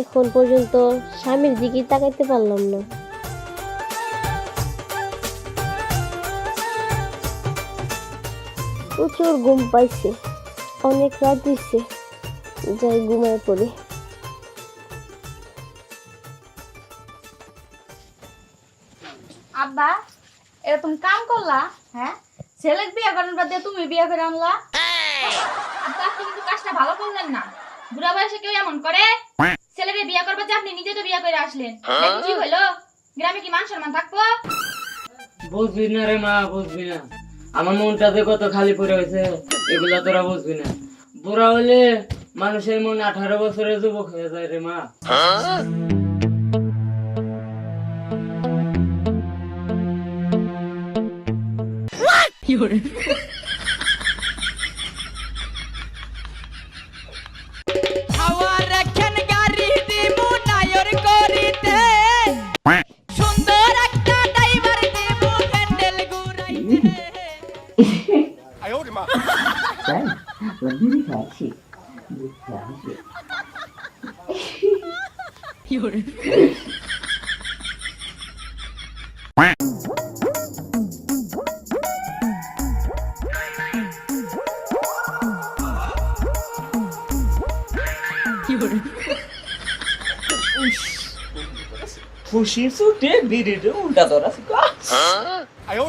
এখন পর্যন্ত স্বামীর দিকে তাকাইতে পারলাম না। প্রচুর ঘুম পাইছে অনেক রাত দিচ্ছে যাই ঘুমায় পড়ি। আব্বা এটা তুমি কাম করলা হ্যাঁ? ছেলের বিয়ে করার বাদ দিয়ে তুমি বিয়ে করে আনলা? আপনি কিন্তু কাজটা ভালো করলেন না। বুড়া বয়সে কেউ এমন করে? ছেলেকে বিয়ে করবে যে আপনি নিজে তো বিয়ে করে আসলেন। কি হলো? গ্রামে কি মান সম্মান থাকব? বুঝবি না রে মা বুঝবি না। আমার মনটাতে কত খালি পড়ে গেছে এগুলা তোরা বুঝবি না। বুড়া হলে মানুষের মন আঠারো বছরের যুবক হয়ে যায় রে মা। হাওয়ার 夜夜 Puxinho, fudeu, birudu, da dona ficou. Aí, ô,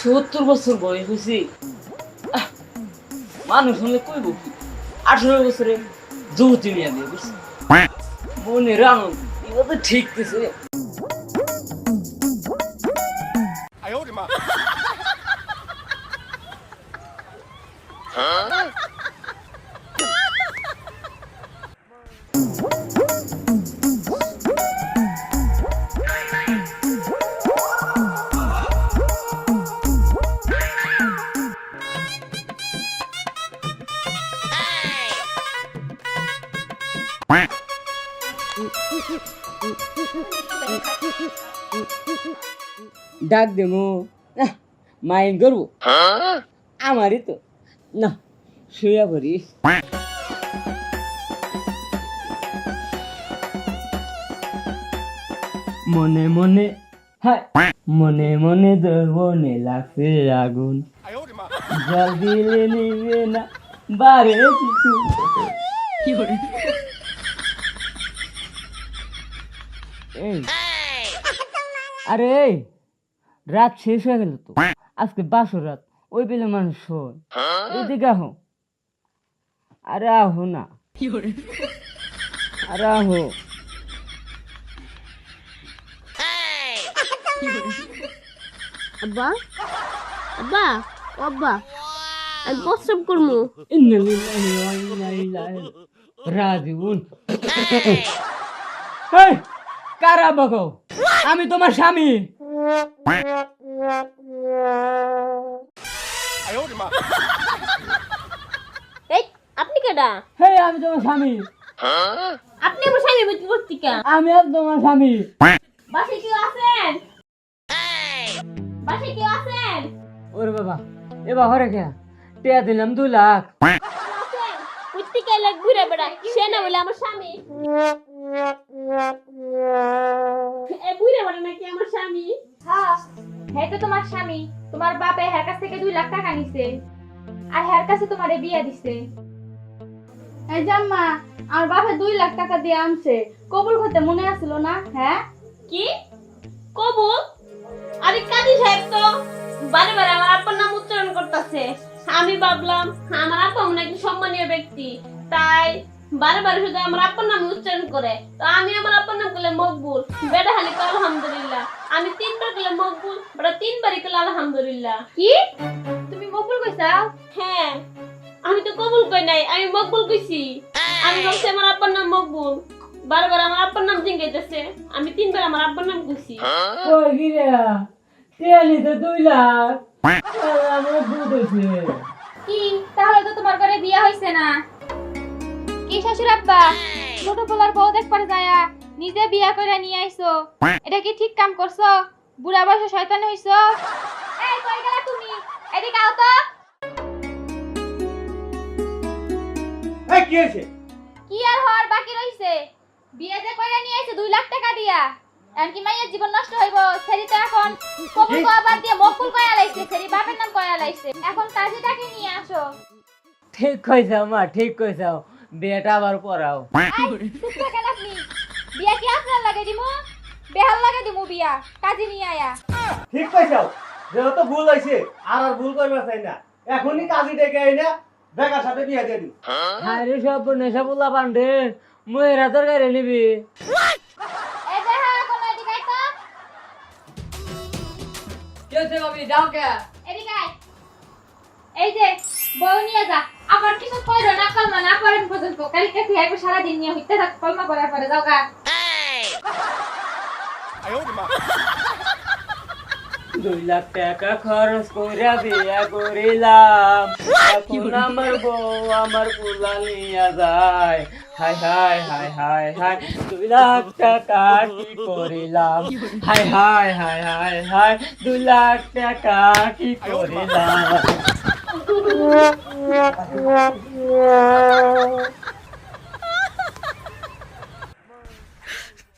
সত্তর বছর বয়স হয়েছি। মানুষ হলে কই বকি আঠারো বছরে যুবতী মিয়া দিয়ে বুঝছি মনের আনন্দ এগুলো তো ঠিক আছে ডাক দেবো মাইন্ড করব আমারই তো। না শুয়ে পড়ি মনে মনে হায় মনে মনে দর্বনে লাগছে আগুন। জল দিলে নিবে না বারে কিছু এই। আরে রাত শেষ হয়ে গেল তো। আজকে বাসর রাত ওই পেলে মানুষ শোয়। এদিকে আহো। আরে আহো না। আরে আহো। আব্বা? আব্বা? আব্বা আমি প্রস্রাব করব। কারা বকো আমি তোমার স্বামী। আপনি কেডা? হে আমি তোমার স্বামী। আপনি আমার স্বামী বুঝতে আমি আর তোমার স্বামী। বাসে কেউ বাসে কেউ আছেন? ওরে বাবা এবার হরে কে? টিয়া দিলাম দু লাখ। আছেন? কুত্তি কাইলে ঘুরে বেড়া সে না বলে আমার স্বামী। এ বেড়া নাকি আমার স্বামী? হ্যাঁ হ্যাঁ তো তোমার স্বামী। তোমার বাপে হ্যার কাছ থেকে দুই লাখ টাকা নিছে। আর হ্যার কাছে তোমারে বিয়া দিছে। এই জাম্মা আমার বাপে দুই লাখ টাকা দিয়ে আনছে। কবুল করতে মনে আছিল না? হ্যাঁ? কি? কবুল? আরে কাজী সাহেব তো বারে বারে আমার আব্বার নাম উচ্চারণ করতেছে। আমি ভাবলাম আমার আব্বা মনে একটু সম্মানীয় ব্যক্তি তাই বারে বারে শুধু আমার আব্বার নাম উচ্চারণ করে। তো আমি আমার আব্বার নাম করলে মকবুল। বেটা হালি করে আলহামদুলিল্লাহ। আমি তিনবার করলে মকবুল বেটা তিনবারই করলে আলহামদুলিল্লাহ। কি? তুমি মকবুল কইছা? হ্যাঁ। আমি তো কবুল কই নাই আমি মকবুল কইছি। আমি বলছি আমার আব্বার নাম মকবুল। বারবার আমার আব্বার নাম জিঙ্গাইতেছে। আমি তিনবার আমার আব্বার নাম কইছি। ওই গিরা? টিয়ালি তো দুই লাখ। আমার ভূত হয়েছে কি? তাহলে তো তোমার ঘরে বিয়ে হইছে না। কি শ্বশুর আব্বা? ছোট পোলার বউ দেখবার যায়া নিজে বিয়া করে নিয়ে আইছো। এটা কি ঠিক কাম করছ? বুড়া বয়সে শয়তান হইছো? এই কই গেলা তুমি? এদিকে আও তো। এই কি হয়েছে কি আর হওয়ার বাকি রইছে? বিয়ে যে কইরা নিয়ে আইছে দুই লাখ টাকা দিয়া। এমনকি মাইয়ের জীবন নষ্ট হইব? সেরি তো এখন কবুল কয়া বাদ দিয়ে মকুল কয়া লাইছে সেরি বাপের নাম কয়া লাইছে। এখন কাজীটাকে নিয়ে আসো? ঠিক কইছাও মা ঠিক কইছাও বিয়েটা আবার পড়াও। বিয়া কি আপনার লাগে দিমু? বেহাল লাগে দিমু বিয়া কাজী নিয়ে আয়া। ঠিক কইছাও যেহেতু ভুল হয়েছে আর আর ভুল করবা চাই না। এখনই কাজী ডেকে আই না বেকার সাথে বিয়ে দিয়ে দিই। আরে সব নেশা পান্ডে। মহিরা তরকারি নিবি। হ্যাঁ বাবি যাও কে? এদিকে আয়। এই যে বউ নিয়ে যা। আবার কিছু কইরো না কলমা না করেন পর্যন্ত। কালকে থেকে একবার সারাদিন নিয়ে হইতে থাক কলমা পরে যাও গা। দুই লাখ টাকা খরচ কইরা বিয়া করিলাম। এখন আমার বউ আমার পোলা নিয়া যায়। হাই হাই হাই হাই হাই। দুই লাখ টাকা কি করিলাম? হাই হাই হাই হাই হাই। দুই লাখ টাকা কি করিলাম?